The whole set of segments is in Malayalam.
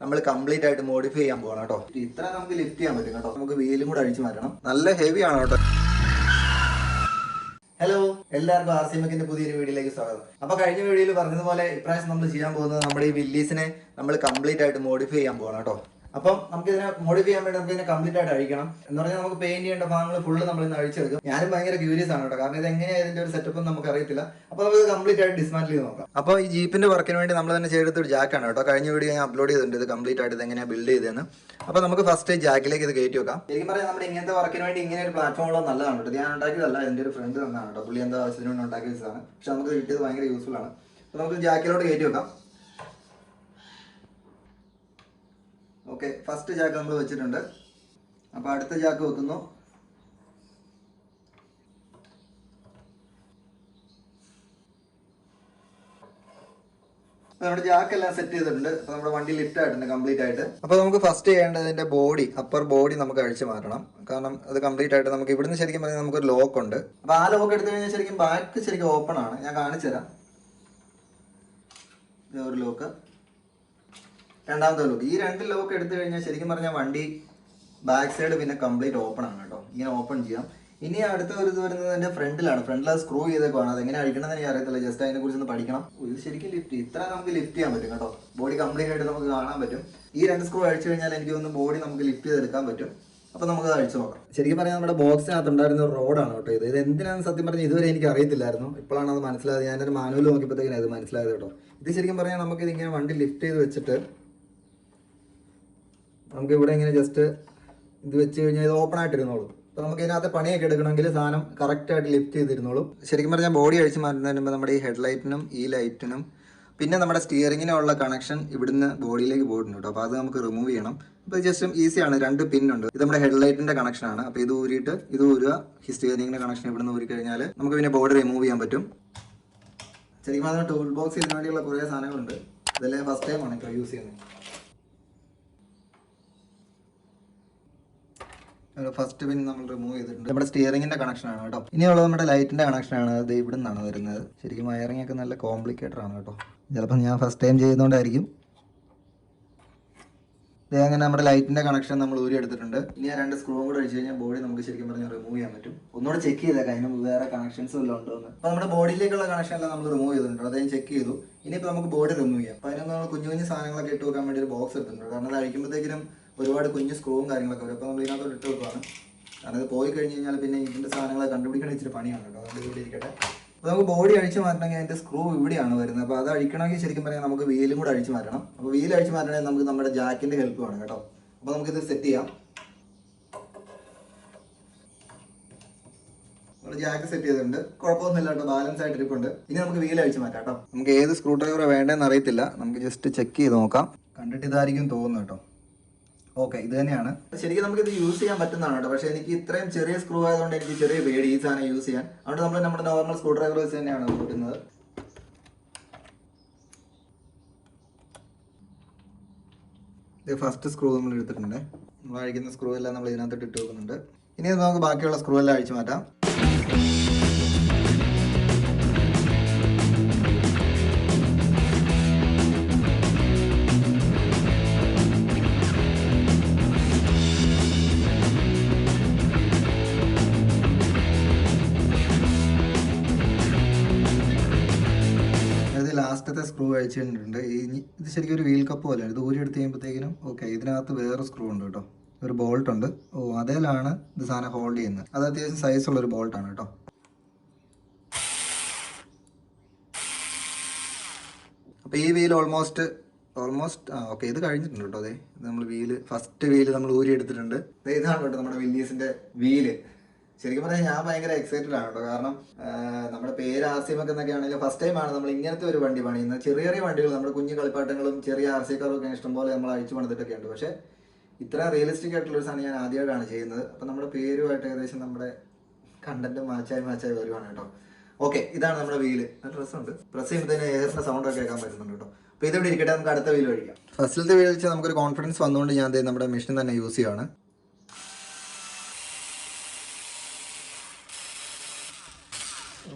നമ്മൾ കംപ്ലീറ്റ് ആയിട്ട് മോഡിഫൈ ചെയ്യാൻ പോകണം കേട്ടോ. ഇത്ര നമുക്ക് ലിഫ്റ്റ് ചെയ്യാൻ പറ്റും കേട്ടോ. നമുക്ക് വീലും കൂടെ അഴിച്ചു മാറ്റണം. നല്ല ഹെവി ആണ് കേട്ടോ. ഹലോ എല്ലാവർക്കും ആർ സി എമ്മിന്റെ പുതിയൊരു വീഡിയോയിലേക്ക് സ്വാഗതം. അപ്പൊ കഴിഞ്ഞ വീഡിയോയിൽ പറഞ്ഞതുപോലെ ഇപ്രാവശ്യം നമ്മൾ ചെയ്യാൻ പോകുന്നത് നമ്മുടെ ഈ വില്ലീസിനെ നമ്മൾ കംപ്ലീറ്റ് ആയിട്ട് മോഡിഫൈ ചെയ്യാൻ പോകണം കേട്ടോ. അപ്പം നമുക്ക് ഇതിനെ മോഡിഫൈ ചെയ്യാൻ വേണ്ടി നമുക്ക് ഇതിനെ കംപ്ലീറ്റ് ആയിട്ട് അഴിക്കണം. എന്ന് പറഞ്ഞാൽ നമുക്ക് പെയിന്റ് ചെയ്യേണ്ട ഭാഗങ്ങൾ ഫുള്ള് നമ്മൾ ഇന്ന് അഴിച്ചെടുക്കും. ഞാനും ഭയങ്കര ക്യൂരിയസ് ആണ് കേട്ടോ. കാരണം ഇത് എങ്ങനെയാണ് ഇതിന്റെ ഒരു സെറ്റപ്പ് നമുക്ക് അറിയത്തില്ല അപ്പൊ നമുക്ക് കംപ്ലീറ്റ് ആയിട്ട് ഡിസ്മാൻഡിൽ ചെയ്ത് നോക്കാം. അപ്പോൾ ഈ ജീപ്പിന്റെ വർക്കിന് വേണ്ടി നമ്മൾ തന്നെ ചെയ്തെടുത്ത ഒരു ജാക്കാണ് കേട്ടോ. കഴിഞ്ഞ വീഡിയോ ഞാൻ അപ്ലോഡ് ചെയ്തിട്ടുണ്ട്. ഇത് കംപ്ലീറ്റ് ആയിട്ട് ഇത് എങ്ങനെയാണ് ബിൽഡ് ചെയ്തതെന്ന്. അപ്പോൾ നമുക്ക് ഫസ്റ്റ് ജാക്കിലേക്ക് ഇത് കയറ്റി വെക്കാം. ശരിക്കും പറയാം നമ്മുടെ ഇങ്ങനത്തെ വർക്കിന് വേണ്ടി ഇങ്ങനെ ഒരു പ്ലാറ്റ്ഫോം ഉള്ളത് നല്ലതാണ് കേട്ടോ. ഞാൻ ഉണ്ടാക്കിയതല്ല. എന്റെ ഒരു ഫ്രണ്ട് തന്നാണ് കേട്ടോ. പുള്ളി എന്താ ആവശ്യത്തിന് വേണ്ടി ഉണ്ടാക്കി പക്ഷെ നമുക്ക് കിട്ടിയത് ഭയങ്കര യൂസ്ഫുൾ ആണ്. അപ്പോൾ നമുക്ക് ജാക്കിലോട്ട് കയറ്റി വെക്കാം. ഓക്കെ ഫസ്റ്റ് ജാക്ക് നമ്മൾ വെച്ചിട്ടുണ്ട്. അപ്പോൾ അടുത്ത ജാക്ക് വെക്കുന്നു. നമ്മുടെ ജാക്ക് എല്ലാം സെറ്റ് ചെയ്തിട്ടുണ്ട്. അപ്പോൾ നമ്മുടെ വണ്ടി ലിഫ്റ്റ് ആയിട്ടുണ്ട് കംപ്ലീറ്റ് ആയിട്ട്. അപ്പോൾ നമുക്ക് ഫസ്റ്റ് ചെയ്യേണ്ടത് അതിന്റെ ബോഡി അപ്പർ ബോഡി നമുക്ക് അഴിച്ചു മാറ്റണം. കാരണം അത് കംപ്ലീറ്റ് ആയിട്ട് നമുക്ക് ഇവിടുന്ന് ശരിക്കും പറഞ്ഞാൽ നമുക്കൊരു ലോക്ക് ഉണ്ട്. അപ്പോൾ ആ ലോക്ക് എടുത്തു കഴിഞ്ഞാൽ ശരിക്കും ബാക്ക് ശരിക്കും ഓപ്പൺ ആണ്. ഞാൻ കാണിച്ചു തരാം ഒരു ലോക്ക് രണ്ടാമത്തെ ലോക്ക് ഈ രണ്ട് ലോക്ക് എടുത്തു കഴിഞ്ഞാൽ ശരിക്കും പറഞ്ഞാൽ വണ്ടി ബാക്ക് സൈഡ് പിന്നെ കംപ്ലീറ്റ് ഓപ്പൺ ആണ് കേട്ടോ. ഇങ്ങനെ ഓപ്പൺ ചെയ്യാം. ഇനി അടുത്ത ഒരു ഇത് വരുന്നത് എന്റെ ഫ്രണ്ടിലാണ്. ഫ്രണ്ടിൽ സ്ക്രൂ ചെയ്തേക്കുവാണ്. അതെങ്ങനെ അഴിക്കണമെന്ന് എനിക്ക് അറിയത്തില്ല. ജസ്റ്റ് അതിനെ കുറിച്ച് ഒന്ന് പഠിക്കണം. ഇത് ശരിക്കും ലിഫ്റ്റ് ഇത്ര നമുക്ക് ലിഫ്റ്റ് ചെയ്യാൻ പറ്റും കേട്ടോ. ബോഡി കംപ്ലീറ്റ് ആയിട്ട് നമുക്ക് കാണാൻ പറ്റും. ഈ രണ്ട് സ്ക്രൂ അഴിച്ചു കഴിഞ്ഞാൽ എനിക്ക് ഒന്ന് ബോഡി നമുക്ക് ലിഫ്റ്റ് ചെയ്തെടുക്കാൻ പറ്റും. അപ്പൊ നമുക്ക് അഴിച്ചു നോക്കാം. ശരിക്കും പറഞ്ഞാൽ നമ്മുടെ ബോക്സിനകത്ത് ഉണ്ടായിരുന്ന ഒരു റോഡാണ് കേട്ടോ ഇത്. ഇത് എന്തിനാണെന്ന് സത്യം പറഞ്ഞാൽ ഇതുവരെ എനിക്ക് അറിയത്തില്ലായിരുന്നു. ഇപ്പോഴാണ് അത് മനസ്സിലായത്. ഞാനൊരു മാനുവൽ നോക്കിയപ്പോഴത്തേക്കിനും അത് മനസ്സിലായത് കേട്ടോ. ഇത് ശരിക്കും പറഞ്ഞാൽ നമുക്ക് ഇതിങ്ങനെ വണ്ടി ലിഫ്റ്റ് ചെയ്ത് വെച്ചിട്ട് നമുക്ക് ഇവിടെ ഇങ്ങനെ ജസ്റ്റ് ഇത് വെച്ച് കഴിഞ്ഞാൽ ഇത് ഓപ്പൺ ആയിട്ടിരുന്നോളൂ. അപ്പോൾ നമുക്ക് ഇതിനകത്ത് പണിയൊക്കെ എടുക്കണമെങ്കിൽ സാധനം കറക്റ്റ് ആയിട്ട് ലിഫ്റ്റ് ചെയ്തിരുന്നോളും. ശരിക്കും പറഞ്ഞാൽ ബോഡി അഴിച്ച് മാറ്റുന്നതിന് മുമ്പ് നമ്മുടെ ഈ ഹെഡ് ലൈറ്റിനും ഈ ലൈറ്റിനും പിന്നെ നമ്മുടെ സ്റ്റിയറിങ്ങിനുള്ള കണക്ഷൻ ഇവിടുന്ന് ബോഡിയിലേക്ക് പോയിട്ടുണ്ട് കേട്ടോ. അപ്പോൾ അത് നമുക്ക് റിമൂവ് ചെയ്യണം. അപ്പോൾ ജസ്റ്റ് ഈസിയാണ് രണ്ട് പിന്നുണ്ട് ഇത് നമ്മുടെ ഹെഡ് ലൈറ്റിന്റെ കണക്ഷൻ ആണ്. അപ്പോൾ ഇത് ഊരിയിട്ട് ഇത് ഊരുക. ഈ സ്റ്റിയറിങ്ങിന്റെ കണക്ഷൻ ഇവിടുന്ന് ഊരി കഴിഞ്ഞാൽ നമുക്ക് പിന്നെ ബോഡി റിമൂവ് ചെയ്യാൻ പറ്റും. ശരിക്കും പറഞ്ഞാൽ ടൂൾ ബോക്സ് ഇതിനു വേണ്ടിയുള്ള കുറേ സാധനങ്ങളുണ്ട്. ഇതെല്ലാം ഫസ്റ്റ് ടൈം ആണ് ഇപ്പോൾ യൂസ് ചെയ്യുന്നത്. ഫസ്റ്റ് പിൻ നമ്മൾ റിമൂവ് ചെയ്തിട്ടുണ്ട്. നമ്മുടെ സ്റ്റിയറിംഗിന്റെ കണക്ഷൻ ആണ് കേട്ടോ. ഇനിയുള്ളത് നമ്മുടെ ലൈറ്റിന്റെ കണക്ഷൻ ആണ്. അത് ഇവിടെ നിന്നാണ് വരുന്നത്. ശരിക്കും വയറിംഗ് ഒക്കെ നല്ല കോംപ്ലിക്കേറ്റഡ് ആണ് കേട്ടോ. ചിലപ്പോൾ ഞാൻ ഫസ്റ്റ് ടൈം ചെയ്യുന്നതുകൊണ്ടായിരിക്കും ഇതേ അങ്ങനെ നമ്മുടെ ലൈറ്റിന്റെ കണക്ഷൻ നമ്മൾ ഊരി എടുത്തിട്ടുണ്ട്. ഇനി ആ രണ്ട് സ്ക്രൂവും കൂടെ അടിച്ചു കഴിഞ്ഞാൽ ബോഡി നമുക്ക് ശരിക്കും പറഞ്ഞാൽ റിമൂവ് ചെയ്യാൻ പറ്റും. ഒന്നുകൂടെ ചെക്ക് ചെയ്തേക്കാം അതിന് വേറെ കണക്ഷൻസ് വല്ലതും ഉണ്ടോ എന്ന്. അപ്പോൾ നമ്മുടെ ബോഡിയിലേക്കുള്ള കണക്ഷൻ എല്ലാം നമ്മൾ റിമൂവ് ചെയ്തിട്ടുണ്ട്. അത് ഞാൻ ചെക്ക് ചെയ്തു. ഇനിയിപ്പോൾ നമുക്ക് ബോഡി റിമൂവ് ചെയ്യാം. അപ്പോൾ അതിനൊന്ന് നമ്മൾ കുഞ്ഞു കുഞ്ഞു സാധനങ്ങളൊക്കെ ഇട്ട് വെക്കാൻ വേണ്ടി ഒരു ബോക്സ് എടുത്തിട്ടുണ്ട്. കാരണം അത് അഴിക്കുമ്പോഴത്തേക്കിനും ഒരുപാട് കുഞ്ഞു സ്ക്രൂവും കാര്യങ്ങളൊക്കെ വരും. അപ്പോൾ നമ്മൾ ഇതിനകത്തോട്ട് ഇട്ട് വെക്കുവാണ് കാരണം ഇത് പോയി കഴിഞ്ഞ് കഴിഞ്ഞാൽ പിന്നെ ഇതിന്റെ സാധനങ്ങളെ കണ്ടുപിടിക്കണ ഇച്ചിരി പണിയാണ് കേട്ടോ. അതുകൊണ്ട് ഇവിടെ ഇരിക്കട്ടെ. അപ്പോൾ നമുക്ക് ബോഡി അഴിച്ച് മാറ്റണമെങ്കിൽ അതിന്റെ സ്ക്രൂ ഇവിടെയാണ് വരുന്നത്. അപ്പോൾ അത് അഴിക്കണമെങ്കിൽ ശരിക്കും പറഞ്ഞാൽ നമുക്ക് വീലും കൂടെ അഴിച്ച് മാറ്റണം. അപ്പോൾ വീൽ അഴിച്ച് മാറ്റണമെങ്കിൽ നമുക്ക് നമ്മുടെ ജാക്കിന്റെ ഹെൽപ്പ് വേണം കേട്ടോ. അപ്പോൾ നമുക്കിത് സെറ്റ് ചെയ്യാം. ജാക്ക് സെറ്റ് ചെയ്തിട്ടുണ്ട്. കുഴപ്പമൊന്നുമില്ല കേട്ടോ. ബാലൻസ് ആയിട്ട് ഇരിപ്പുണ്ട്. ഇനി നമുക്ക് വീൽ അഴിച്ച് മാറ്റാം കേട്ടോ. നമുക്ക് ഏത് സ്ക്രൂ ഡ്രൈവറാണ് വേണ്ടതെന്ന് അറിയത്തില്ല. നമുക്ക് ജസ്റ്റ് ചെക്ക് ചെയ്ത് നോക്കാം. കണ്ടിട്ട് ഇതായിരിക്കും തോന്നുന്നു കേട്ടോ. ഓക്കെ ഇത് തന്നെയാണ്. ശരിക്കും നമുക്ക് ഇത് യൂസ് ചെയ്യാൻ പറ്റുന്നതാണ് കേട്ടോ. പക്ഷേ എനിക്ക് ഇത്രയും ചെറിയ സ്ക്രൂ ആയതുകൊണ്ട് എനിക്ക് ചെറിയ പേടി ഈ സാധനം യൂസ് ചെയ്യാൻ. അതുകൊണ്ട് നമ്മൾ നമ്മുടെ നോർമൽ സ്ക്രൂ ഡ്രൈവർ വെച്ച് തന്നെയാണ് കൂട്ടുന്നത് ഇത് ഫസ്റ്റ് സ്ക്രൂ നമ്മൾ എടുത്തിട്ടുണ്ട്. നമ്മൾ അഴിക്കുന്ന സ്ക്രൂ എല്ലാം നമ്മൾ ഇതിനകത്തോട്ട് ഇട്ട് വെക്കുന്നുണ്ട്. ഇനി നമുക്ക് ബാക്കിയുള്ള സ്ക്രൂ എല്ലാം അഴിച്ചു മാറ്റാം. അതായത് ലാസ്റ്റത്തെ സ്ക്രൂ അയച്ചിട്ടുണ്ട് ഇത് ശരിക്കും ഒരു വീൽ കപ്പ് പോലെയാണ് ഇത് ഊരി എടുത്ത് കഴിയുമ്പോഴത്തേക്കിനും ഓക്കെ ഇതിനകത്ത് വേറെ സ്ക്രൂ ഉണ്ട് കേട്ടോ. ഒരു ബോൾട്ട് ഉണ്ട്. ഓ അതേലാണ് ഇത് സാധനം ഹോൾഡ് ചെയ്യുന്നത്. അത് അത്യാവശ്യം സൈസുള്ള ഒരു ബോൾട്ടാണ് കേട്ടോ. അപ്പോൾ ഈ വീൽ ഓൾമോസ്റ്റ് ഓൾമോസ്റ്റ് ആ ഓക്കെ ഇത് കഴിഞ്ഞിട്ടുണ്ട് കേട്ടോ അതെ ഇത് നമ്മൾ വീൽ ഫസ്റ്റ് വീൽ നമ്മൾ ഊരി എടുത്തിട്ടുണ്ട് ഇതാണ് കേട്ടോ നമ്മുടെ വില്ലീസിന്റെ വീൽ ശരിക്കും പറഞ്ഞാൽ ഞാൻ ഭയങ്കര എക്സൈറ്റഡ് ആണ് കേട്ടോ. കാരണം നമ്മുടെ പേര് ആർസിയമൊക്കെ എന്നൊക്കെ ആണെങ്കിൽ ഫസ്റ്റ് ടൈം ആണ് നമ്മൾ ഇങ്ങനത്തെ ഒരു വണ്ടി പണിയുന്നത്. ചെറിയ ചെറിയ വണ്ടികൾ നമ്മുടെ കുഞ്ഞു കളിപ്പാട്ടങ്ങളും ചെറിയ ആർ സി കാറൊക്കെ ഇഷ്ടംപോലെ നമ്മൾ അഴിച്ചു പണിതിട്ടൊക്കെ ഉണ്ട്. പക്ഷേ ഇത്ര റിയലിസ്റ്റിക് ആയിട്ടുള്ള ഒരു സാധനം ഞാൻ ആദ്യമായിട്ടാണ് ചെയ്യുന്നത്. അപ്പം നമ്മുടെ പേരുമായിട്ട് ഏകദേശം നമ്മുടെ കണ്ടന്റ് മാച്ചായി മാച്ചായി വരുവാണ് കേട്ടോ. ഓക്കെ ഇതാണ് നമ്മുടെ വീൽ നല്ല രസമുണ്ട്. പ്രസ് ചെയ്യുമ്പോൾ ഏകദേശം സൗണ്ട് ഒക്കെ കേൾക്കാൻ പറ്റുന്നുണ്ട് കേട്ടോ. അപ്പോൾ ഇതിവിടെ ഇരിക്കട്ടെ നമുക്ക് അടുത്ത വീൽ കഴിക്കാം ഫസ്റ്റിലത്തെ വീൽ വെച്ചാൽ നമുക്കൊരു കോൺഫിഡൻസ് വന്നുകൊണ്ട് ഞാൻ നമ്മുടെ മെഷീൻ തന്നെ യൂസ് ചെയ്യുകയാണ്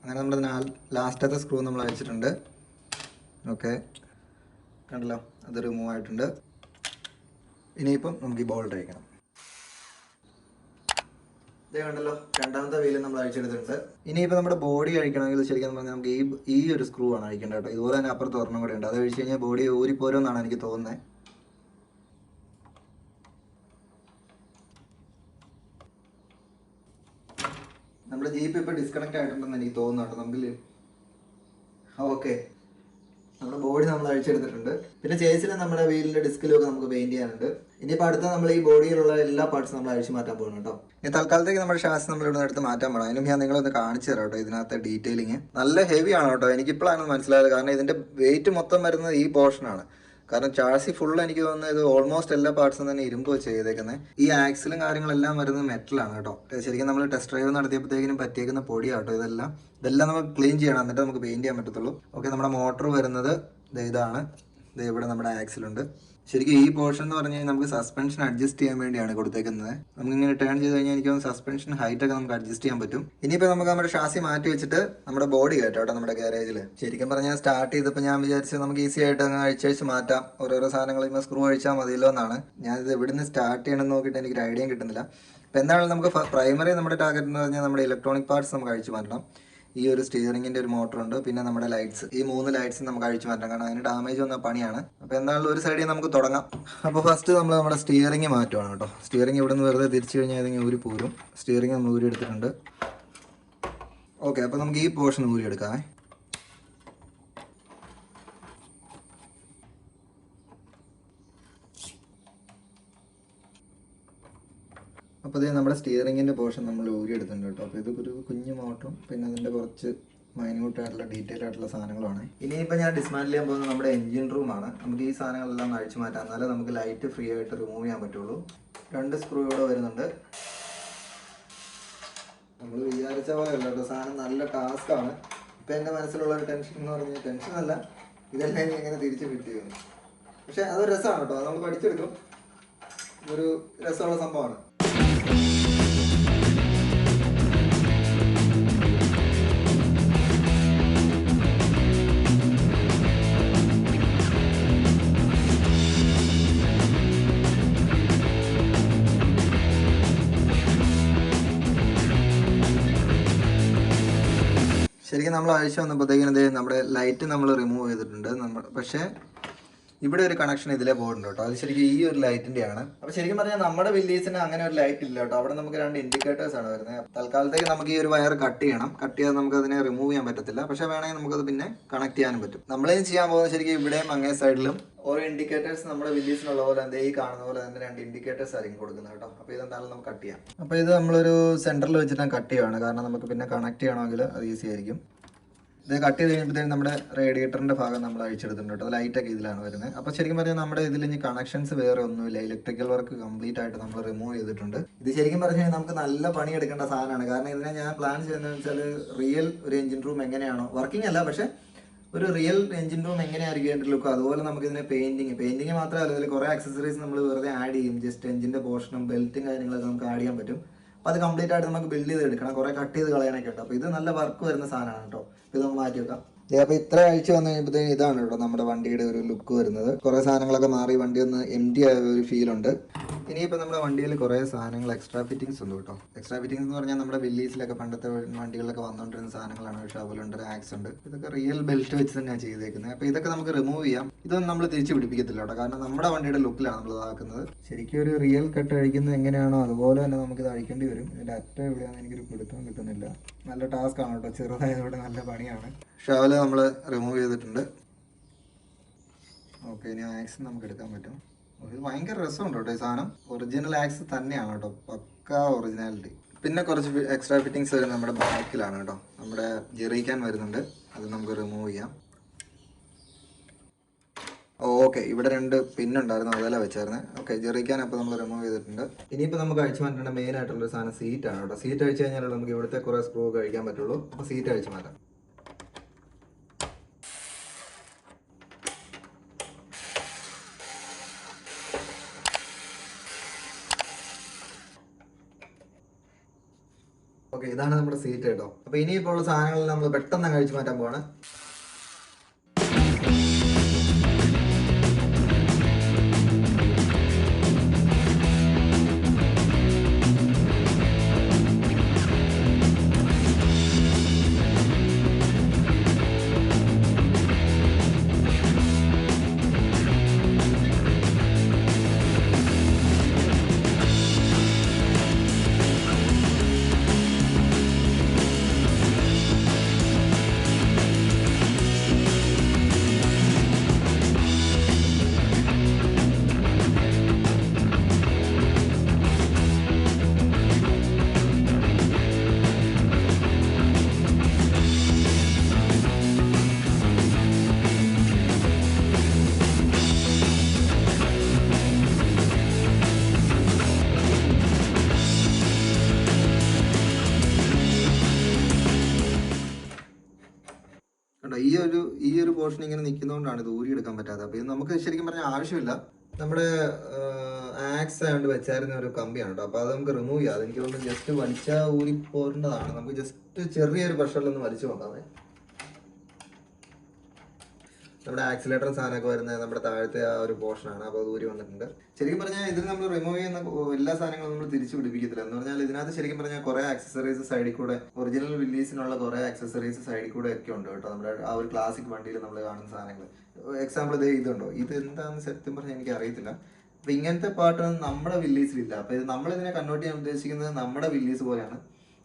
അങ്ങനെ നമ്മുടെ ലാസ്റ്റത്തെ സ്ക്രൂ നമ്മൾ അയച്ചിട്ടുണ്ട്. ഓക്കെ കണ്ടല്ലോ? അത് റിമൂവ് ആയിട്ടുണ്ട്. ഇനിയിപ്പം നമുക്ക് ഈ ബോൾട്ട് അയക്കണം. ഇതേ കണ്ടല്ലോ? രണ്ടാമത്തെ വീൽ നമ്മൾ അഴിച്ചെടുത്തിട്ടുണ്ട്. ഇനിയിപ്പോൾ നമ്മുടെ ബോഡി അഴിക്കണമെങ്കിൽ ശരിക്കും പറഞ്ഞാൽ നമുക്ക് ഈ ഈ ഒരു സ്ക്രൂ ആണ് അഴിക്കേണ്ടത് കേട്ടോ. ഇതുപോലെ തന്നെ അപ്പുറത്ത് ഒരെണ്ണം കൂടെ ഉണ്ട്. അത് അഴിച്ച് കഴിഞ്ഞാൽ ബോഡി ഊരിപ്പോരുമെന്നാണ് എനിക്ക് തോന്നുന്നത് നമ്മുടെ ജീപ്പ് ഇപ്പോൾ ഡിസ്കണക്ട് ആയിട്ടുണ്ടെന്ന് എനിക്ക് തോന്നുന്നുണ്ട് നമുക്ക് ഓക്കെ നമ്മുടെ ബോഡി നമ്മൾ അഴിച്ചെടുത്തിട്ടുണ്ട്. പിന്നെ ചേച്ചിൽ നമ്മുടെ വീലിന്റെ ഡിസ്കിലൊക്കെ നമുക്ക് പെയിന്റ് ചെയ്യാനുണ്ട്. ഇനിയിപ്പോൾ അടുത്ത നമ്മൾ ഈ ബോഡിയിലുള്ള എല്ലാ പാർട്സും നമ്മൾ അഴിച്ചു മാറ്റാൻ പോകുന്നു കേട്ടോ. ഇനി തൽക്കാലത്തേക്ക് നമ്മുടെ ശ്വാസം നമ്മൾ ഇവിടെ എടുത്ത് മാറ്റാൻ പോകണം അതിനും ഞാൻ നിങ്ങളൊന്ന് കാണിച്ചു തരാം കേട്ടോ ഇതിനകത്തെ ഡീറ്റെയിലിങ് നല്ല ഹെവി ആണ് കേട്ടോ. എനിക്കിപ്പോഴാണ് മനസ്സിലായത്. കാരണം ഇതിന്റെ വെയിറ്റ് മൊത്തം വരുന്നത് ഈ പോർഷനാണ് കാരണം ചാഴ്സി ഫുൾ എനിക്ക് തോന്നുന്നത് ഇത് ഓൾമോസ്റ്റ് എല്ലാ പാർട്സും തന്നെ ഇരുമ്പ് വെച്ച് ചെയ്തേക്കുന്നത് ഈ ആക്സിലും കാര്യങ്ങളെല്ലാം വരുന്നത് മെറ്റലാണ് കേട്ടോ. ശരിക്കും നമ്മൾ ടെസ്റ്റ് ഡ്രൈവ് നടത്തിയപ്പോഴത്തേക്കിനും പറ്റിയേക്കുന്ന പൊടിയാട്ടോ ഇതെല്ലാം. ഇതെല്ലാം നമുക്ക് ക്ലീൻ ചെയ്യണം. എന്നിട്ട് നമുക്ക് പെയിന്റ് ചെയ്യാൻ പറ്റത്തുള്ളൂ. ഓക്കെ നമ്മുടെ മോട്ടോർ വരുന്നത് ഇതാണ്. ദേ ഇവിടെ നമ്മുടെ ആക്സിലുണ്ട് ശരിക്കും ഈ പോർഷൻ എന്ന് പറഞ്ഞു കഴിഞ്ഞാൽ നമുക്ക് സസ്പെൻഷൻ അഡ്ജസ്റ്റ് ചെയ്യാൻ വേണ്ടിയാണ് കൊടുത്തേക്കുന്നത്. നമുക്ക് ഇങ്ങനെ ടേൺ ചെയ്ത് കഴിഞ്ഞാൽ എനിക്ക് സസ്പെൻഷൻ ഹൈറ്റ് ഒക്കെ നമുക്ക് അഡ്ജസ്റ്റ് ചെയ്യാൻ പറ്റും. ഇനിയിപ്പോൾ നമുക്ക് നമ്മുടെ ഷാസി മാറ്റി വെച്ചിട്ട് നമ്മുടെ ബോഡി കേട്ടോ നമ്മുടെ ഗാരേജിൽ ശരിക്കും പറഞ്ഞാൽ സ്റ്റാർട്ട് ചെയ്തപ്പോൾ ഞാൻ വിചാരിച്ചു നമുക്ക് ഈസി ആയിട്ട് അങ്ങ് അഴിച്ചഴിച്ച് മാറ്റാം. ഓരോരോ സാധനങ്ങൾ ഇങ്ങനെ സ്ക്രൂ അഴിച്ചാൽ മതിയല്ലോ എന്നാണ്. ഞാനിത് നിന്ന് സ്റ്റാർട്ട് ചെയ്യണമെന്ന് നോക്കിയിട്ട് എനിക്ക് ഒരു ഐഡിയ കിട്ടുന്നില്ല. അപ്പോൾ എന്താണെങ്കിലും നമുക്ക് പ്രൈമറി നമ്മുടെ ടാർഗറ്റ് എന്ന് പറഞ്ഞാൽ നമ്മുടെ ഇലക്ട്രോണിക് പാർട്സ് നമുക്ക് അഴിച്ചു മാറ്റണം. ഈ ഒരു സ്റ്റിയറിംഗിന്റെ ഒരു മോട്ടർ ഉണ്ട്. പിന്നെ നമ്മുടെ ലൈറ്റ്സ് ഈ മൂന്ന് ലൈറ്റ്സ് നമുക്ക് അഴിച്ചു മാറ്റാം. കാരണം അതിന് ഡാമേജ് വന്ന പണിയാണ്. അപ്പോൾ എന്തായാലും ഒരു സൈഡിൽ നമുക്ക് തുടങ്ങാം. അപ്പോൾ ഫസ്റ്റ് നമ്മൾ നമ്മുടെ സ്റ്റിയറിംഗ് മാറ്റുവാണ് കേട്ടോ. സ്റ്റിയറിംഗ് ഇവിടെ നിന്ന് വെറുതെ തിരിച്ചു കഴിഞ്ഞാൽ ഏതെങ്കിലും ഊരി പോരും. സ്റ്റിയറിംഗ് നമ്മൾ ഊരി എടുത്തിട്ടുണ്ട് ഓക്കെ അപ്പോൾ നമുക്ക് ഈ പോർഷൻ ഊരി എടുക്കാം അപ്പോൾ ഇത് നമ്മുടെ സ്റ്റിയറിങ്ങിന്റെ പോർഷൻ നമ്മൾ ഊരി എടുത്തിട്ടുണ്ട് കേട്ടോ. അപ്പോൾ ഇത് ഒരു കുഞ്ഞു മോട്ടറും പിന്നെ അതിന്റെ കുറച്ച് മൈന്യൂട്ട് ആയിട്ടുള്ള ഡീറ്റെയിൽ ആയിട്ടുള്ള സാധനങ്ങളാണ് ഇനിയിപ്പോൾ ഞാൻ ഡിസ്മാൻഡിൽ ചെയ്യാൻ പോകുന്നത് നമ്മുടെ എഞ്ചിൻ റൂമാണ് നമുക്ക് ഈ സാധനങ്ങളെല്ലാം അഴിച്ചു മാറ്റാം. എന്നാലേ നമുക്ക് ലൈറ്റ് ഫ്രീ ആയിട്ട് റിമൂവ് ചെയ്യാൻ പറ്റുള്ളൂ. രണ്ട് സ്ക്രൂ ഇവിടെ വരുന്നുണ്ട്. നമ്മൾ വിചാരിച്ച പോലെ അല്ല കേട്ടോ. സാധനം നല്ല ടാസ്ക്കാണ് ഇപ്പം എന്റെ മനസ്സിലുള്ള ഒരു ടെൻഷൻ എന്ന് പറഞ്ഞാൽ ടെൻഷൻ അല്ല. ഇതെല്ലാം ഇനി എങ്ങനെ തിരിച്ച് ഫിറ്റ് ചെയ്യുന്നു പക്ഷേ അതൊരു രസമാണ് കേട്ടോ. അത് നമ്മൾ പഠിച്ചെടുക്കും. ഒരു രസമുള്ള സംഭവമാണ്. നമ്മൾ ആഴ്ച വന്നപ്പോഴത്തേക്കിനും ഇത് നമ്മുടെ ലൈറ്റ് നമ്മൾ റിമൂവ് ചെയ്തിട്ടുണ്ട്. നമ്മൾ പക്ഷേ ഇവിടെ ഒരു കണക്ഷൻ ഇതിലേ പോകുന്നുണ്ട് കേട്ടോ. അത് ശരിക്കും ഈ ഒരു ലൈറ്റിന്റെ ആണ് ശരിക്കും പറഞ്ഞാൽ നമ്മുടെ വില്ലേജിന് അങ്ങനെ ഒരു ലൈറ്റ് ഇല്ല കേട്ടോ. അവിടെ നമുക്ക് രണ്ട് ഇൻഡിക്കേറ്റേഴ്സ് ആണ് വരുന്നത്. തൽക്കാലത്തേക്ക് നമുക്ക് ഈ ഒരു വയർ കട്ട് ചെയ്യണം. കട്ട് ചെയ്താൽ നമുക്ക് അതിനെ റിമൂവ് ചെയ്യാൻ പറ്റത്തില്ല. പക്ഷെ വേണമെങ്കിൽ നമുക്കത് പിന്നെ കണക്ട് ചെയ്യാനും പറ്റും. നമ്മളിത് ചെയ്യാൻ പോകുന്നത് ശരിക്കും ഇവിടെയും അങ്ങേ സൈഡിലും ഓരോ ഇൻഡിക്കേറ്റേഴ്സ് നമ്മുടെ വില്ലേജിനുള്ള പോലെ എന്താ ഈ കാണുന്ന പോലെ തന്നെ രണ്ട് ഇൻഡിക്കേറ്റേഴ്സ് ആയിരിക്കും കൊടുക്കുന്നത് കേട്ടോ. അപ്പോൾ ഇതെന്തായാലും നമുക്ക് കട്ട് ചെയ്യാം. അപ്പോൾ ഇത് നമ്മളൊരു സെന്ററിൽ വെച്ചിട്ട് കട്ട് ചെയ്യുകയാണ് കാരണം നമുക്ക് പിന്നെ കണക്ട് ചെയ്യണമെങ്കിൽ അത് ഈസി ആയിരിക്കും. ഇത് കട്ട് ചെയ്ത് കഴിയുമ്പോഴത്തേക്കും നമ്മുടെ റേഡിയേറ്ററിന്റെ ഭാഗം നമ്മൾ അഴിച്ചെടുത്തിട്ടുണ്ട് കേട്ടോ. ലൈറ്റൊക്കെ ഇതിലാണ് വരുന്നത്. അപ്പോൾ ശരിക്കും പറഞ്ഞാൽ നമ്മുടെ ഇതിൽ ഇനി കണക്ഷൻസ് വേറെ ഒന്നുമില്ല. ഇലക്ട്രിക്കൽ വർക്ക് കംപ്ലീറ്റ് ആയിട്ട് നമ്മൾ റിമൂവ് ചെയ്തിട്ടുണ്ട്. ഇത് ശരിക്കും പറഞ്ഞാൽ നമുക്ക് നല്ല പണി എടുക്കേണ്ട സാധനമാണ്. കാരണം ഇതിനെ ഞാൻ പ്ലാൻ ചെയ്യുന്നത് വെച്ചാൽ റിയൽ ഒരു എഞ്ചിൻ റൂം എങ്ങനെയാണോ? വർക്കിംഗ് അല്ല പക്ഷേ ഒരു റിയൽ എഞ്ചിൻ റൂം എങ്ങനെയായിരിക്കും അതിന്റെ ലുക്ക് അതുപോലെ നമുക്ക് ഇതിനെ പെയിന്റിങ് പെയിന്റിങ് മാത്രമല്ല ഇതിൽ കുറേ ആക്സസറീസ് നമ്മൾ വെറുതെ ആഡ് ചെയ്യും. ജസ്റ്റ് എഞ്ചിന്റെ പോർഷനും ബെൽറ്റും കാര്യങ്ങളൊക്കെ നമുക്ക് ആഡ് ചെയ്യാൻ പറ്റും. അപ്പോൾ അത് കംപ്ലീറ്റ് ആയിട്ട് നമുക്ക് ബിൽഡ് ചെയ്ത് എടുക്കണം. കുറേ കട്ട് ചെയ്ത് കളയാനൊക്കെ ഉണ്ട്. അപ്പോൾ ഇത് നല്ല വർക്ക് വരുന്ന സാധനമാണ് കേട്ടോ ഇത് നമുക്ക് മാറ്റി വെക്കാം. അപ്പോൾ ഇത്ര ആഴ്ച വന്നു കഴിയുമ്പോഴത്തേക്കും ഇതാണ് കേട്ടോ നമ്മുടെ വണ്ടിയുടെ ഒരു ലുക്ക് വരുന്നത്. കുറേ സാധനങ്ങളൊക്കെ മാറി. വണ്ടി ഒന്ന് എം ടി ആയ ഒരു ഫീൽ ഉണ്ട്. ഇനിയിപ്പോൾ നമ്മുടെ വണ്ടിയിൽ കുറേ സാധനങ്ങൾ എക്സ്ട്രാ ഫിറ്റിംഗ്സ് ഉണ്ട് കേട്ടോ. എക്സ്ട്രാ ഫിറ്റിംഗ്സ് എന്ന് പറഞ്ഞാൽ നമ്മുടെ വില്ലീസിലൊക്കെ പണ്ടത്തെ വണ്ടികളിലൊക്കെ വന്നുകൊണ്ടിരുന്ന സാധനങ്ങളാണ്. പക്ഷേ അതുപോലെ ഉണ്ട് ആക്സ് ഉണ്ട്. ഇതൊക്കെ റിയൽ ബെൽറ്റ് വെച്ച് തന്നെയാണ് ചെയ്തേക്കുന്നത് അപ്പോൾ ഇതൊക്കെ നമുക്ക് റിമൂവ് ചെയ്യാം. ഇതൊന്നും നമ്മൾ തിരിച്ച് പിടിപ്പിക്കത്തില്ല കേട്ടോ. കാരണം നമ്മുടെ വണ്ടിയുടെ ലുക്കിലാണ് നമ്മൾ ഇതാക്കുന്നത്. ശരിക്കും ഒരു റിയൽ കട്ട് അഴിക്കുന്നത് എങ്ങനെയാണോ അതുപോലെ തന്നെ നമുക്ക് ഇത് അഴിക്കേണ്ടി വരും. ഇതിന്റെ അറ്റം എവിടെയാണെന്ന് എനിക്കൊരു പിടുത്തം കിട്ടുന്നില്ല. നല്ല ടാസ്ക് ആണ് കേട്ടോ. ചെറുതായതോടെ നല്ല പണിയാണ്. ഷാവൽ നമ്മൾ റിമൂവ് ചെയ്തിട്ടുണ്ട്. ഓക്കെ ഇനി ആക്സ് നമുക്ക് എടുക്കാൻ പറ്റും. ഇത് ഭയങ്കര രസമുണ്ട് കേട്ടോ ഈ സാധനം. ഒറിജിനൽ ആക്സ് തന്നെയാണ് കേട്ടോ. പക്ക ഒറിജിനാലിറ്റി പിന്നെ കുറച്ച് എക്സ്ട്രാ ഫിറ്റിങ്സ് വരുന്നത് നമ്മുടെ ബാക്കിലാണ് കേട്ടോ. നമ്മുടെ ജെറിക്കാൻ വരുന്നുണ്ട്. അത് നമുക്ക് റിമൂവ് ചെയ്യാം. ഓക്കെ ഇവിടെ രണ്ട് പിന്നുണ്ടായിരുന്നു അതെല്ലാം വെച്ചായിരുന്നു. ഓക്കെ ജെറിക്കാൻ അപ്പോൾ നമ്മൾ റിമൂവ് ചെയ്തിട്ടുണ്ട്. ഇനിയിപ്പോൾ നമുക്ക് അഴിച്ചു മാറ്റേണ്ട മെയിൻ ആയിട്ടുള്ള സാധനം സീറ്റാണ് കേട്ടോ. സീറ്റ് അഴിച്ചു കഴിഞ്ഞാൽ നമുക്ക് ഇവിടുത്തെ കുറേ സ്ക്രൂ കഴിക്കാൻ പറ്റുള്ളൂ. അപ്പോൾ സീറ്റ് അഴിച്ചു മാറ്റാം. ഇതാണ് നമ്മുടെ സീറ്റ് കേട്ടോ. അപ്പൊ ഇനിയിപ്പോൾ ഉള്ള സാധനങ്ങൾ നമ്മൾ പെട്ടെന്ന് കഴിച്ചു മാറ്റാൻ പോവാണ്. പോർഷൻ ഇങ്ങനെ നിൽക്കുന്നതുകൊണ്ടാണ് ഇത് ഊരി എടുക്കാൻ പറ്റാത്തത്. അപ്പോൾ ഇത് നമുക്ക് ശരിക്കും പറഞ്ഞാൽ ആവശ്യമില്ല. നമ്മുടെ ആക്സ് ആയതുകൊണ്ട് വെച്ചായിരുന്ന ഒരു കമ്പിയാണ് കേട്ടോ അപ്പോൾ അത് നമുക്ക് റിമൂവ് ചെയ്യാം. അതെനിക്ക് തോന്നുന്നു ജസ്റ്റ് വലിച്ചാൽ ഊരി പോരേണ്ടതാണ്. നമുക്ക് ജസ്റ്റ് ചെറിയൊരു പ്രഷറിലൊന്ന് വലിച്ചു നോക്കാമേ നമ്മുടെ ആക്സിലേറ്റർ സാധനമൊക്കെ വരുന്നത് നമ്മുടെ താഴത്തെ ആ ഒരു പോർഷനാണ് അപ്പോൾ ഊരി വന്നിട്ടുണ്ട്. ശരിക്കും പറഞ്ഞാൽ ഇതിൽ നമ്മൾ റിമൂവ് ചെയ്യുന്ന എല്ലാ സാധനങ്ങളും നമ്മൾ തിരിച്ചു പിടിപ്പിക്കത്തില്ല. എന്ന് പറഞ്ഞാൽ ഇതിനകത്ത് ശരിക്കും പറഞ്ഞാൽ കുറേ ആക്സസറീസ് സൈഡിൽ കൂടെ ഒറിജിനൽ വില്ലീസിനുള്ള കുറേ ആക്സസറീസ് സൈഡിൽ കൂടെ ഒക്കെ ഉണ്ട് കേട്ടോ. നമ്മുടെ ആ ഒരു ക്ലാസിക് വണ്ടിയിൽ നമ്മൾ കാണുന്ന സാധനങ്ങൾ. എക്സാമ്പിൾ ഇതേ ഇതുണ്ടോ? ഇത് എന്താണെന്ന് സത്യം പറഞ്ഞാൽ എനിക്ക് അറിയത്തില്ല. അപ്പം ഇങ്ങനത്തെ പാട്ടൊന്നും നമ്മുടെ വില്ലീസിലില്ല അപ്പോൾ ഇത് നമ്മളിതിനെ കൺവേർട്ട് ചെയ്യാൻ ഉദ്ദേശിക്കുന്നത് നമ്മുടെ വില്ലീസ് പോലെയാണ്.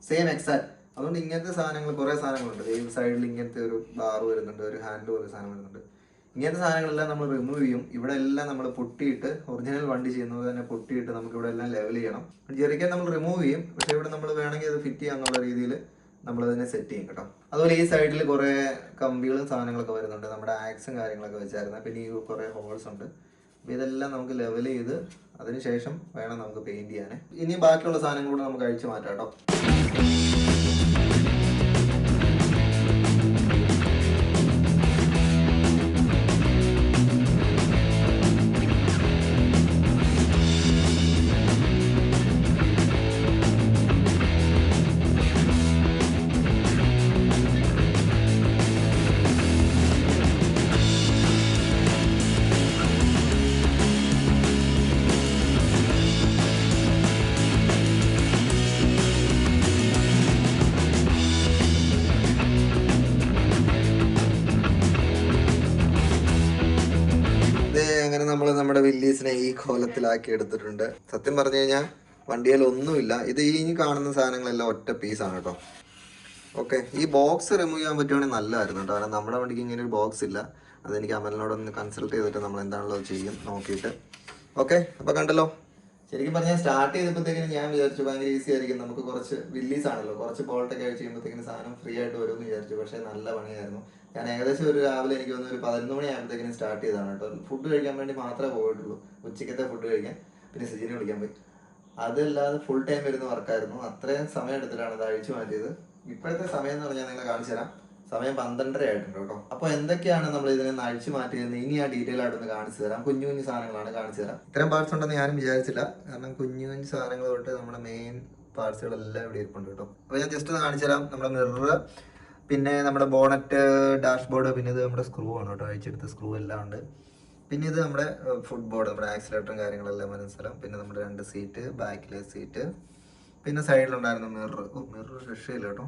സെയിം എക്സാക്ട് അതുകൊണ്ട് ഇങ്ങനത്തെ സാധനങ്ങൾ കുറേ സാധനങ്ങളുണ്ട്. ഈ സൈഡിൽ ഇങ്ങനത്തെ ഒരു ബാർ വരുന്നുണ്ട് ഒരു ഹാൻഡിൽ പോലെ സാധനം വരുന്നുണ്ട്. ഇങ്ങനത്തെ സാധനങ്ങളെല്ലാം നമ്മൾ റിമൂവ് ചെയ്യും. ഇവിടെ എല്ലാം നമ്മൾ പൊട്ടിയിട്ട് ഒറിജിനൽ വണ്ടി ചെയ്യുന്നത് തന്നെ പൊട്ടിയിട്ട് നമുക്ക് ഇവിടെ എല്ലാം ലെവൽ ചെയ്യണം. ജെറിക്കാൻ നമ്മൾ റിമൂവ് ചെയ്യും. പക്ഷേ ഇവിടെ നമ്മൾ വേണമെങ്കിൽ അത് ഫിറ്റ് ചെയ്യാന്നുള്ള രീതിയിൽ നമ്മൾ അതിനെ സെറ്റ് ചെയ്യും കേട്ടോ. അതുപോലെ ഈ സൈഡിൽ കുറേ കമ്പികളും സാധനങ്ങളൊക്കെ വരുന്നുണ്ട്. നമ്മുടെ ആക്സും കാര്യങ്ങളൊക്കെ വെച്ചായിരുന്നു. പിന്നെ ഈ കുറേ ഹോൾസ് ഉണ്ട്. അപ്പോൾ ഇതെല്ലാം നമുക്ക് ലെവൽ ചെയ്ത് അതിനുശേഷം വേണം നമുക്ക് പെയിന്റ് ചെയ്യാൻ ഇനി ബാക്കിയുള്ള സാധനങ്ങൾ കൂടെ നമുക്ക് അഴിച്ചു മാറ്റാം കേട്ടോ. വില്ലീസിനെ ഈ കോലത്തിലാക്കി എടുത്തിട്ടുണ്ട്. സത്യം പറഞ്ഞു കഴിഞ്ഞാൽ വണ്ടിയിൽ ഒന്നുമില്ല ഇത് ഈ കാണുന്ന സാധനങ്ങളെല്ലാം ഒറ്റ പീസാണ് കേട്ടോ ഓക്കെ ഈ ബോക്സ് റിമൂവ് ചെയ്യാൻ പറ്റുവാണെങ്കിൽ നല്ലതായിരുന്നു കേട്ടോ കാരണം നമ്മുടെ വണ്ടിക്ക് ഇങ്ങനെ ഒരു ബോക്സ് ഇല്ല. അതെനിക്ക് അമലിനോടൊന്ന് കൺസൾട്ട് ചെയ്തിട്ട് നമ്മൾ എന്താണല്ലോ ചെയ്യും നോക്കിയിട്ട്. ഓക്കെ അപ്പോൾ കണ്ടല്ലോ. ശരിക്കും പറഞ്ഞാൽ സ്റ്റാർട്ട് ചെയ്തപ്പോഴത്തേക്കിനും ഞാൻ വിചാരിച്ചു ഭയങ്കര ഈസി ആയിരിക്കും. നമുക്ക് കുറച്ച് വില്ലീസ് ആണല്ലോ. കുറച്ച് ബോൾട്ടൊക്കെ അഴിച്ച് ചെയ്യുമ്പോഴത്തേക്കിനും സാധനം ഫ്രീ ആയിട്ട് വരുമെന്ന് വിചാരിച്ചു. പക്ഷേ നല്ല പണിയായിരുന്നു. ഞാൻ ഏകദേശം ഒരു രാവിലെ എനിക്ക് തോന്നുന്നു ഒരു പതിനൊന്ന് മണി ആകുമ്പോഴത്തേക്കിനും സ്റ്റാർട്ട് ചെയ്തതാണ് കേട്ടോ. ഫുഡ് കഴിക്കാൻ വേണ്ടി മാത്രമേ പോയിട്ടുള്ളൂ. ഉച്ചക്കത്തെ ഫുഡ് കഴിക്കാൻ. പിന്നെ സിജിനെ വിളിക്കാൻ പോയി. അതല്ലാതെ ഫുൾ ടൈം വരുന്ന വർക്കായിരുന്നു അത്രയും സമയം എടുത്തിട്ടാണ് അത് അഴിച്ചു മാറ്റിയത്. ഇപ്പോഴത്തെ സമയം എന്ന് പറഞ്ഞാൽ നിങ്ങളെ കാണിച്ചു തരാം. സമയം പന്ത്രണ്ടര ആയിട്ടുണ്ട് കേട്ടോ. അപ്പോൾ എന്തൊക്കെയാണ് നമ്മൾ ഇതിനെ അഴിച്ചു മാറ്റിയത് ഇനി ആ ഡീറ്റെയിൽ ആയിട്ടൊന്ന് കാണിച്ചു തരാം. കുഞ്ഞു കുഞ്ഞു സാധനങ്ങളാണ് കാണിച്ചു തരാം. ഇത്തരം പാർട്സ് ഉണ്ടെന്ന് ഞാനും വിചാരിച്ചില്ല. കാരണം കുഞ്ഞു കുഞ്ഞു സാധനങ്ങൾ തൊട്ട് നമ്മുടെ മെയിൻ പാർട്സുകളെല്ലാം ഇവിടെ ഇരിപ്പുണ്ട് കേട്ടോ. അപ്പോൾ ഞാൻ ജസ്റ്റ് ഒന്ന് കാണിച്ചു തരാം. നമ്മുടെ മിറർ പിന്നെ നമ്മുടെ ബോണറ്റ് ഡാഷ്ബോർഡ് പിന്നെ ഇത് നമ്മുടെ സ്ക്രൂ ആണ് കേട്ടോ. അഴിച്ചെടുത്ത സ്ക്രൂ എല്ലാം ഉണ്ട്. പിന്നെ ഇത് നമ്മുടെ ഫുട്ബോർഡ് നമ്മുടെ ആക്സിലേറ്ററും കാര്യങ്ങളെല്ലാം വരുന്ന സ്ഥലം. പിന്നെ നമ്മുടെ രണ്ട് സീറ്റ് ബാക്കിലെ സീറ്റ് പിന്നെ സൈഡിലുണ്ടായിരുന്ന മിറർ മിറർ രക്ഷയില്ല കേട്ടോ.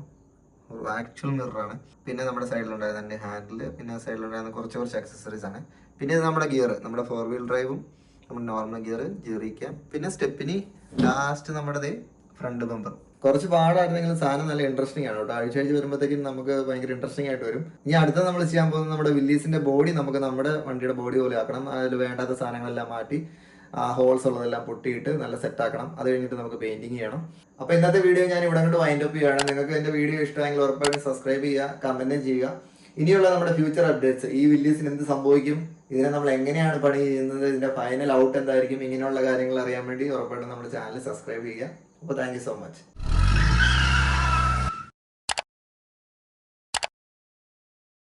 ആക്ച്വൽ മിററാണ് പിന്നെ നമ്മുടെ സൈഡിലുണ്ടായിരുന്ന എന്റെ ഹാൻഡിൽ പിന്നെ സൈഡിലുണ്ടായിരുന്ന കുറച്ച് കുറച്ച് അക്സസറീസ് ആണ്. പിന്നെ നമ്മുടെ ഗിയർ നമ്മുടെ ഫോർ വീൽ ഡ്രൈവും നമ്മുടെ നോർമൽ ഗിയർ ജീറിക്കാം പിന്നെ സ്റ്റെപ്പിനി ലാസ്റ്റ് നമ്മുടെ ഫ്രണ്ട് ബമ്പർ കുറച്ച് പാടായിരുന്നെങ്കിലും സാധനം നല്ല ഇൻട്രസ്റ്റിംഗ് ആണ് കേട്ടോ. ആഴ്ച ആഴ്ച വരുമ്പോഴത്തേക്കും നമുക്ക് ഭയങ്കര ഇൻട്രസ്റ്റിംഗ് ആയിട്ട് വരും. ഇനി അടുത്ത നമ്മൾ ചെയ്യാൻ പോകുന്നത് നമ്മുടെ വില്ലീസിന്റെ ബോഡി നമുക്ക് നമ്മുടെ വണ്ടിയുടെ ബോഡി പോലെ ആക്കണം. അതിൽ വേണ്ടാത്ത സാധനങ്ങളെല്ലാം മാറ്റി ആ ഹോൾസ് ഉള്ളതെല്ലാം പൊട്ടിയിട്ട് നല്ല സെറ്റ് ആക്കണം. അത് കഴിഞ്ഞിട്ട് നമുക്ക് പെയിന്റിങ് ചെയ്യണം. അപ്പോൾ ഇന്നത്തെ വീഡിയോ ഞാൻ ഇവിടെ കൊണ്ട് വൈൻഡ് അപ്പ് ചെയ്യുകയാണ്. നിങ്ങൾക്ക് എന്റെ വീഡിയോ ഇഷ്ടമെങ്കിൽ ഉറപ്പായിട്ടും സബ്സ്ക്രൈബ് ചെയ്യുക കമന്റും ചെയ്യുക. ഇനിയുള്ള നമ്മുടെ ഫ്യൂച്ചർ അപ്ഡേറ്റ്സ് ഈ വില്ലീസിന് എന്ത് സംഭവിക്കും ഇതിനെ നമ്മൾ എങ്ങനെയാണ് പണി ചെയ്യുന്നത് ഇതിന്റെ ഫൈനൽ ഔട്ട് എന്തായിരിക്കും ഇങ്ങനെയുള്ള കാര്യങ്ങൾ അറിയാൻ വേണ്ടി ഉറപ്പായിട്ടും നമ്മുടെ ചാനൽ സബ്സ്ക്രൈബ് ചെയ്യുക. അപ്പോൾ താങ്ക് സോ മച്ച്